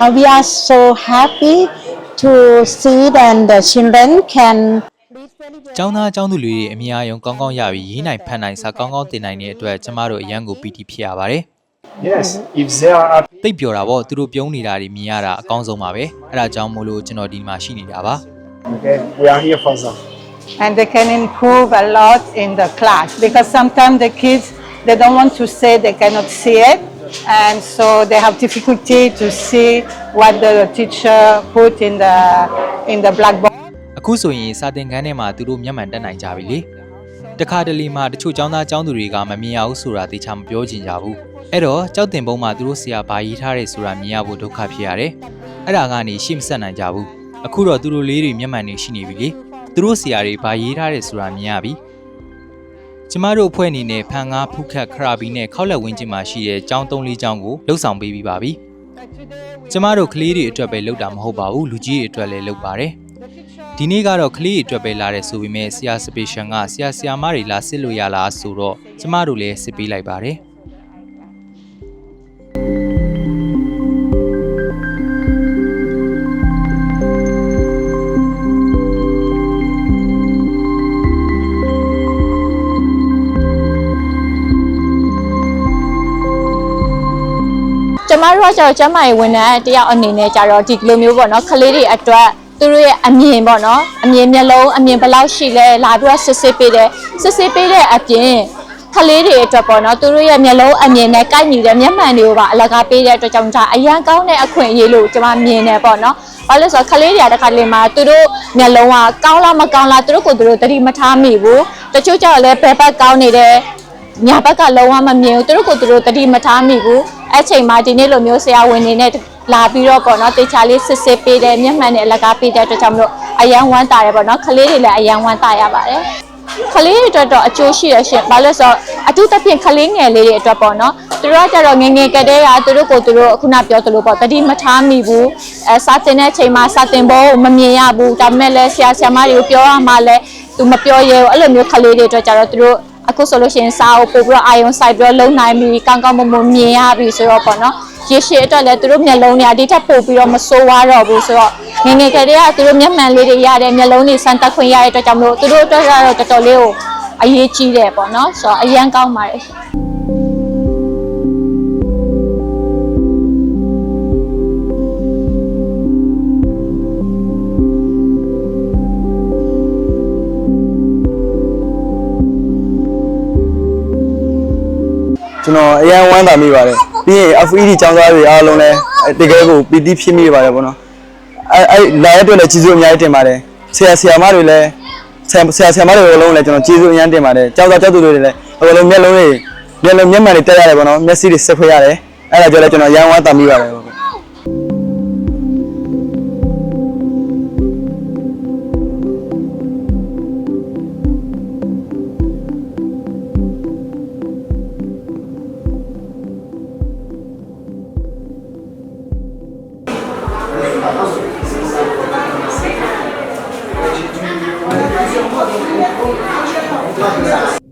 Uh, we are so happy to see that the children can ကျောင်းသားကျောင်းသူတွေအမြင်အာရုံကောင်းကောင်းရပြီးရေးနိုင်ဖတ်နိုင်စာကောင်းကောင်းသင်နိုင်တဲ့အတွက်ကျမတို့အရန်ကိုပီတိဖြစ်ရပါတယ် Yes, if they are happy, သိပ်ပျော်တာပေါ့သူတို့ပြုံးနေတာတွေမြင်ရတာအကောင်းဆုံးပါပဲအဲ့ဒါကြောင့်မို့လို့ကျွန်တော်ဒီမှာရှိနေတာပါ okay, we are here for them. and they can improve a lot in the class because sometimes the kids they don't want to say they cannot see it and so they have difficulty to see what the teacher put in the in the blackboard အခုဆိုရင်စာသင်ခန်းထဲမှာသူတို့မျက်မှန်တက်နိုင်ကြပြီလေတခါတလေမှတချို့ကျောင်းသားကျောင်းသူတွေကမမြင်ရဘူးဆိုတာသေချာမပြောချင်ကြဘူးအဲ့တော့ကြောက်တင်ပုံးမှာသူတို့ဆရာဘာရေးထားတယ်ဆိုတာမြင်ရဖို့ဒုက္ခဖြစ်ရတယ်အဲ့ဒါကနေရှေ့မဆက်နိုင်ကြဘူးအခုတော့သူတို့လေးတွေမျက်မှန်တွေရှိနေပြီလေသူတို့ဆရာတွေဘာရေးထားတယ်ဆိုတာမြင်ရပြီ ကျမတို့အဖွဲ့အနေနဲ့ဖန်ငါဖုခက်ခရာဘီနဲ့ခောက်လက်ဝင်းကျင်မှာရှိတဲ့ကျောင်းသုံးလေးကျောင်းကိုလှုပ်ဆောင်ပေးပြီးပါပြီကျမတို့ကလေးတွေအတွက်ပဲလှုပ်တာမဟုတ်ပါဘူးလူကြီးတွေအတွက်လည်းလှုပ်ပါတယ်ဒီနေ့ကတော့ကလေးတွေအတွက်ပဲလာတယ်ဆိုပေမဲ့ဆရာစပေရှန်ကဆရာဆရာမတွေလာစစ်လို့ရလားဆိုတော့ကျမတို့လည်းစစ်ပေးလိုက်ပါတယ် မတို့ကကျတော့ကျမရေးဝန်ထမ်းတယောက်အနေနဲ့ကျတော့ဒီလိုမျိုးပေါ့နော်ကလေးတွေအတွက်သူတို့ရဲ့အမြင်ပေါ့နော်အမြင်မျက်လုံးအမြင်ဘယ်လောက်ရှိလဲလာပြီးတော့စစ်စစ်ပေးတယ်စစ်စစ်ပေးတဲ့အပြင်ကလေးတွေအတွက်ပေါ့နော်သူတို့ရဲ့မျက်လုံးအမြင်နဲ့ကိုက်ညီတဲ့မျက်မှန်တွေကိုပါအလကားပေးတဲ့အတွက်ကြောင့်ဒါအရန်ကောင်းတဲ့အခွင့်အရေးလို့ကျမမြင်တယ်ပေါ့နော်ဘာလို့လဲဆိုတော့ကလေးတွေကတစ်ခါတလေမှာသူတို့မျက်လုံးကကောင်းလားမကောင်းလားသူတို့ကိုယ်သူတို့သတိမထားမိဘူးတချို့ကျတော့လည်းဘယ်ဘက်ကောင်းနေတယ်ညာဘက်ကလုံးဝမမြင်ဘူးသူတို့ကိုယ်သူတို့တတိမထားမိဘူး အဲ့ချိန်မှာဒီနေ့လိုမျိုးဆရာဝန်တွေနဲ့လာပြီးတော့ပေါ့နော်တေချာလေးစစ်စစ်ပေးတယ်မျက်မှန်နဲ့အလကားပေးတဲ့အတွက်ကြောင့်မလို့အယံဝမ်းတာတယ်ပေါ့နော်ကလေးတွေလည်းအယံဝမ်းတာရပါတယ်ကလေးတွေအတွက်တော့အကျိုးရှိရရှင်ဘာလို့လဲဆိုတော့အထူးသဖြင့်ကလေးငယ်လေးတွေအတွက်ပေါ့နော်သူတို့ကကြတော့ငယ်ငယ်ကတည်းကသူတို့ကိုယ်သူတို့ခုနပြောသလိုပေါ့တတိမထားမိဘူးအဲစာတင်တဲ့အချိန်မှာစာတင်ဖို့မမြင်ရဘူးဒါပေမဲ့လည်းဆရာဆရာမတွေကိုပြောရမှလည်းသူမပြောရဲဘူးအဲ့လိုမျိုးကလေးတွေအတွက်ကြတော့သူတို့ အခုဆိုလို့ရှိရင်စာအုပ်ပို့ပြီးတော့အာယုံစိုက်ပြီးတော့လုံနိုင်ပြီကောင်းကောင်းမွန်မွန်မြင်ရပြီဆိုတော့ပေါ့နော်ရေရှည်အတွက်လည်းသူတို့မျက်လုံးတွေကဒီထက်ပိုပြီးတော့မဆိုးဝါးတော့ဘူးဆိုတော့ငယ်ငယ်ကလေးကသူတို့မျက်မှန်လေးတွေရတဲ့မျက်လုံးတွေစမ်းတက်ခွင့်ရတဲ့အတွက်ကြောင့်မလို့သူတို့အတွက်ကတော့တော်တော်လေးကိုအရေးကြီးတယ်ပေါ့နော်ဆိုတော့အရန်ကောင်းပါတယ် ကျွန်တော်အရန်ဝမ်းသာမိပါတယ်ပြီးရင် FED ចောင်းသားတွေအားလုံးလည်းတကယ်ကိုပီတိဖြစ်မိပါတယ်ပေါ့နော်အဲအဲလာရတဲ့အတွက်လည်းကျေးဇူးအများကြီးတင်ပါတယ်ဆရာဆရာမတွေလည်းဆရာဆရာဆရာမတွေအားလုံးလည်းကျွန်တော်ကျေးဇူးအများတင်ပါတယ်ကျောင်းသားကျောင်းသူတွေလည်းအကုန်လုံးမျက်လုံးတွေမျက်လုံးမျက်မှန်တွေတက်ရတယ်ပေါ့နော်မျက်စိတွေဆက်ဖွေးရတယ်အဲ့ဒါကြောင့်လည်းကျွန်တော်အရန်ဝမ်းသာမိပါတယ်ပေါ့ Thank you.